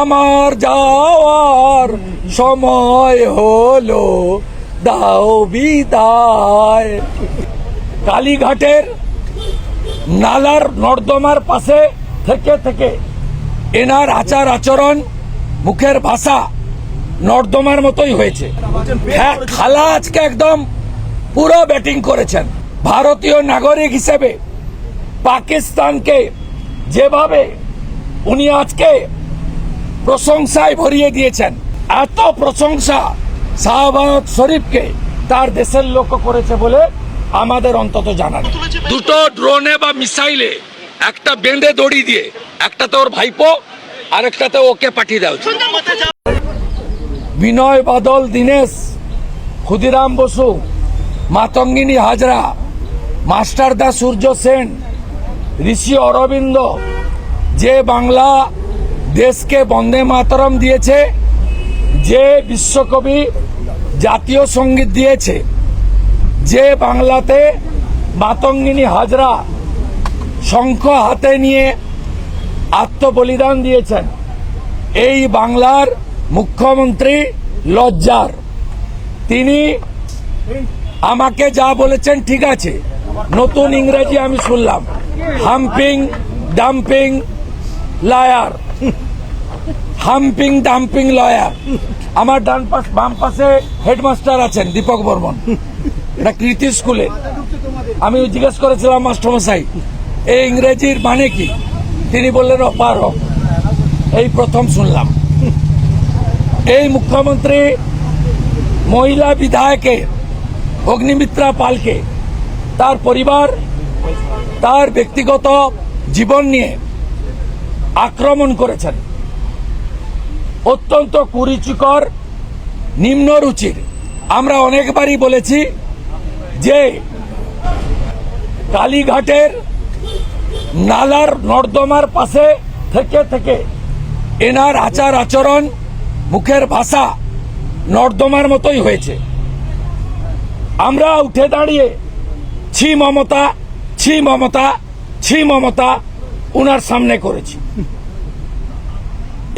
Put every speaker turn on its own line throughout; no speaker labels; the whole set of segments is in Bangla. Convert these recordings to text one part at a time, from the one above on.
আমার যাওয়ার সময় হলো, দাও বিদায়। কালীঘাটের নালার নর্দমার পাশে থেকে থেকে এনার আচার আচরণ মুখের ভাষা নর্দমার মতোই হয়েছে। হ্যাঁ খালা আজকে একদম পুরো ব্যাটিং করেছেন। ভারতীয় নাগরিক হিসেবে পাকিস্তানকে যেভাবে উনি আজকে প্রশংসায় ভরিয়ে দিয়েছেন। এত প্রশংসা শাহবাজ শরীফকে তার দেশের লোক করেছে বলে আমাদের অন্তত জানা নেই। দুটো ড্রোনে বা মিসাইলে একটা বেঁধে দড়ি দিয়ে একটাতে ওর ভাইপো আর একটাতে ওকে পাঠিয়ে দেওয়া বিনয় বাদল দীনেশ ক্ষুদিরাম বসু মাতঙ্গিনী হাজরা মাস্টার দা সূর্য সেন ঋষি অরবিন্দ যে বাংলা দেশকে বন্দে মাতরম দিয়েছে, যে বিশ্বকবি জাতীয় সংগীত দিয়েছে, যে বাংলাতে মাতঙ্গিনী হাজরা শঙ্খ হাতে নিয়ে আত্মবলিদান দিয়েছেন। এই বাংলার মুখ্যমন্ত্রী লজ্জার। তিনি আমাকে যা বলেছেন ঠিক আছে, নতুন ইংরেজি আমি শুনলাম। Humping, dumping, liar. Humping dumping lawyer. আমার ডান পাশ, বাম পাশে হেডমাস্টার আছেন, দীপক বর্মন। এটা কৃতি স্কুলে। আমি জিজ্ঞেস করেছিলাম, মাস্টারমশাই এই ইংরেজির মানে কি? তিনি বললেন অপারক এই প্রথম শুনলাম। এই মুখ্যমন্ত্রী মহিলা বিধায়কের অগ্নিমিত্রা পালকে, তার পরিবার, তার ব্যক্তিগত জীবন নিয়ে আক্রমণ করেছেন। অত্যন্ত কুরুচিকর, নিম্ন রুচির। আমরা অনেকবারই বলেছি যে কালীঘাটের নালার নর্দমার পাশে থেকে থেকে এনার আচার আচরণ, মুখের ভাষা নর্দমার মতোই হয়েছে। আমরা উঠে দাঁড়িয়ে, ছি মমতা ছি মমতা ছি মমতা, উনার সামনে করেছি।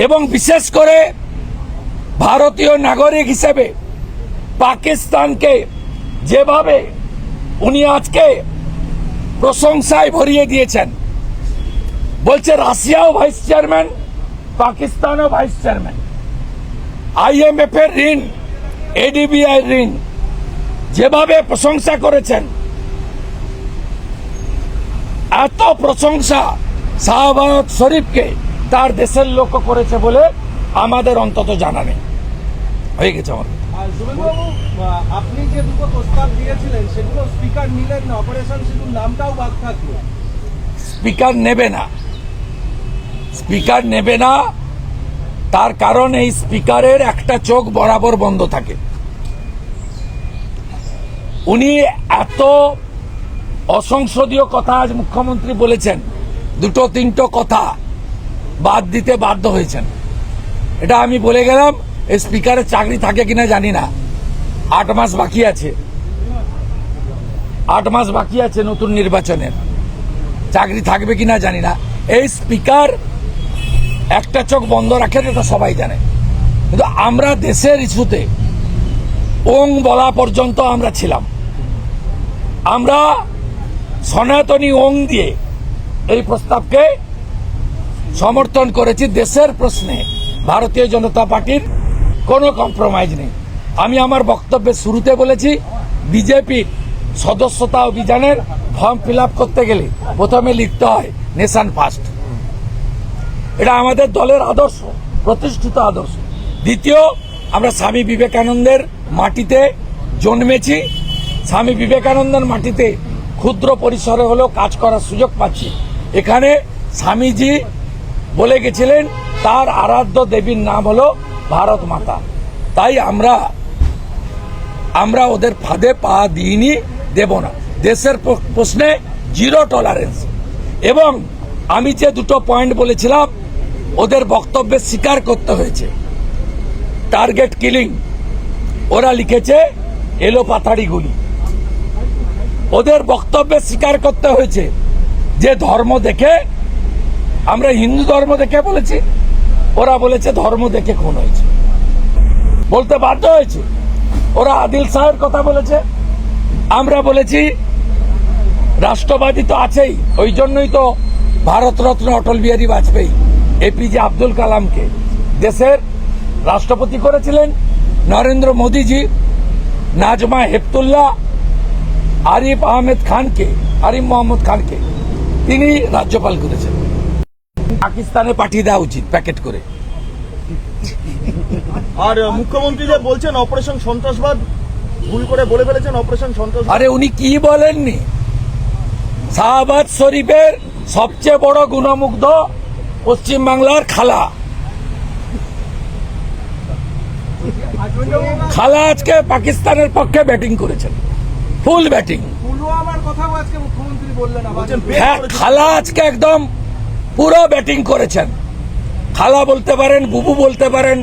এবং বিশেষ করে ভারতীয় নাগরিক হিসেবে পাকিস্তানকে যেভাবে উনি আজকে প্রশংসায় ভরিয়ে দিয়েছেন, বলছে রাশিয়াও ভাইস চেয়ারম্যান, পাকিস্তানও ভাইস চেয়ারম্যান। আইএমএফ এর ঋণ এডিবিআই ঋণ, যেভাবে প্রশংসা করেছেন, এত প্রশংসা শাহবাজ শরীফকে তার দেশের লোক করেছে বলে আমাদের অন্তত জানা নেই। হয়ে গেছে আমার।
আপনি যে দুটো প্রস্তাব দিয়েছিলেন সেগুলো স্পিকার নিলেন না অপারেশন শুধু নামটাও বাদ থাকল।
স্পিকার নেবে না। স্পিকার নেবে না তার কারণ এই স্পিকারের একটা চোখ বরাবর বন্ধ থাকে। উনি এত অসংসদীয় কথা আজ মুখ্যমন্ত্রী বলেছেন দুটো তিনটো কথা। বাদ দিতে বাধ্য হয়েছেন। এটা আমি বলে গেলাম, এই স্পিকারের চাকরি থাকে কিনা জানি না। আট মাস বাকি আছে। আট মাস বাকি আছে নতুন নির্বাচনের। চাকরি থাকবে কিনা জানি না। এই স্পিকার একটা চোখ বন্ধ রাখেন এটা সবাই জানে। কিন্তু আমরা দেশের ইস্যুতে ওং বলা পর্যন্ত আমরা ছিলাম। আমরা সনাতনী ওং দিয়ে এই প্রস্তাবকে সমর্থন করেছি দেশের প্রশ্নে। ভারতীয় জনতা পার্টির কোনো কম্প্রোমাইজ নেই। আমি আমার বক্তব্যের শুরুতে বলেছি বিজেপির সদস্যতা অভিযানের ফর্ম ফিল করতে গেলে প্রথমে লিখতে হয় নেশন ফার্স্ট এটা আমাদের দলের আদর্শ, প্রতিষ্ঠিত আদর্শ। দ্বিতীয়, আমরা স্বামী বিবেকানন্দের মাটিতে জন্মেছি। স্বামী বিবেকানন্দের মাটিতে ক্ষুদ্র পরিসরে হলেও কাজ করার সুযোগ পাচ্ছি। এখানে স্বামীজি বলে গেছিলেন, তার আরাধ্য দেবীর নাম হলো ভারত মাতা। তাই আমরা আমরা ওদের ফাঁদে পা দিইনি, দেব না। দেশের প্রশ্নে জিরো টলারেন্স এবং আমি যে দুটো পয়েন্ট বলেছিলাম, ওদের বক্তব্যে স্বীকার করতে হয়েছে। টার্গেট কিলিং ওরা লিখেছে, এলো পাথাড়ি গুলি। ওদের বক্তব্যে স্বীকার করতে হয়েছে যে ধর্ম দেখে আমরা হিন্দু ধর্ম দেখে বলেছি, ওরা বলেছে ধর্ম দেখে খুন হয়েছে। বলতে বাধ্য হয়েছে, ওরা আদিল শাহের কথা বলেছে। আমরা বলেছি, রাষ্ট্রবাদী তো আছেই, ওই জন্যই তো ভারতরত্ন অটল বিহারী বাজপেয়ী এপিজে আব্দুল কালামকে। দেশের রাষ্ট্রপতি করেছিলেন নরেন্দ্র মোদীজি, নাজমা হেপতুল্লাহ, আরিফ আহমেদ খানকে, আরিফ মোহাম্মদ খানকে। তিনি রাজ্যপাল করেছেন। পাকিস্তানে পাঠিয়ে দেওয়া উচিত প্যাকেট করে।
আর মুখ্যমন্ত্রী যে বলছেন অপারেশন সন্ত্রাসবাদ ভুল করে বলে ফেলেছেন অপারেশন সন্ত্রাসবাদ।
আরে উনি কি বলেননি? শাহবাজ শরীফের সবচেয়ে বড় গুণমুগ্ধ পশ্চিমবাংলার খালা। খালা আজকে পাকিস্তানের পক্ষে ব্যাটিং করেছেন। Full batting. হ্যাঁ খালা আজকে একদম পুরো ব্যাটিং করেছেন। খালা বলতে পারেন বুবু বলতে পারেন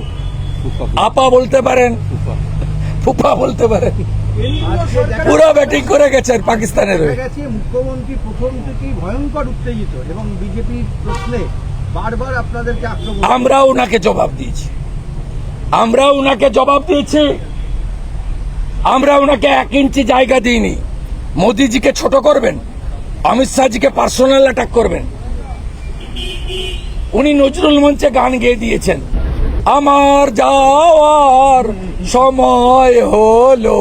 আপা বলতে পারেন ফুফা বলতে পারেন। পুরো ব্যাটিং করে গেছেন পাকিস্তানের
মুখ্যমন্ত্রী প্রথম থেকেই ভয়ঙ্কর উত্তেজিত এবং বিজেপির প্রশ্নে বারবার আপনাদেরকে
আমরা ওনাকে জবাব দিয়েছি। আমরা ওনাকে জবাব দিয়েছি। আমরা ওনাকে এক ইঞ্চি জায়গা দিইনি। মোদিজিকে ছোট করবেন অমিত শাহজিকে পার্সোনাল অ্যাটাক করবেন। উনি নজরুল মঞ্চে গান গেয়ে দিয়েছেন। আমার যাওয়ার সময় হলো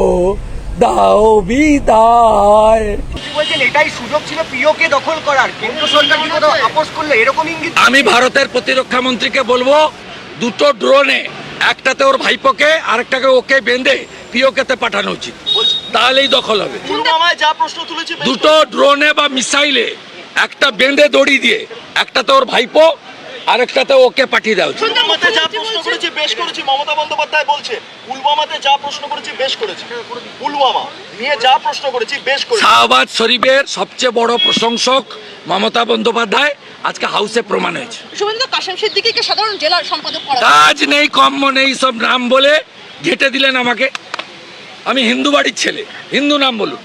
দাও বিদায়।
এটাই সুযোগ ছিল পিওকে দখল করার। কেন্দ্র সরকার আপোষ করল? এরকম ইঙ্গিত
আমি ভারতের প্রতিরক্ষা মন্ত্রীকে বলব দুটো ড্রোনে একটাতে ওর ভাইপোকে আরেকটাকে ওকে বেঁধে পিওকেতে পাঠানো উচিত। তাহলেই দখল হবে।
যা প্রশ্ন তুলেছে
দুটো ড্রোনে বা মিসাইলে একটা বেঁধে দড়ি দিয়ে একটাতে ওর ভাইপো আরেকটাতে ওকে পাঠিয়ে দেওয়া উচিত
পুলওয়ামাতে যা প্রশ্ন করেছে বেশ করেছি। মমতা বন্দ্যোপাধ্যায় বলছে পুলওয়ামাতে যা প্রশ্ন করেছি বেশ করেছি। পুলওয়ামা নিয়ে যা প্রশ্ন করেছি বেশ করেছি।
শাহবাজ শরীফের সবচেয়ে বড় প্রশংসক মমতা বন্দ্যোপাধ্যায় আজকে হাউসে প্রমাণ হয়েছে।
শুভেন্দু কাশেম সিদ্দিকীকে সাধারণ জেলার সম্পাদক করা
কাজ নেই কম্ম নেই সব নাম বলে ঘেটে দিলেন আমাকে। আমি হিন্দু বাড়ির ছেলে হিন্দু নাম বলুন।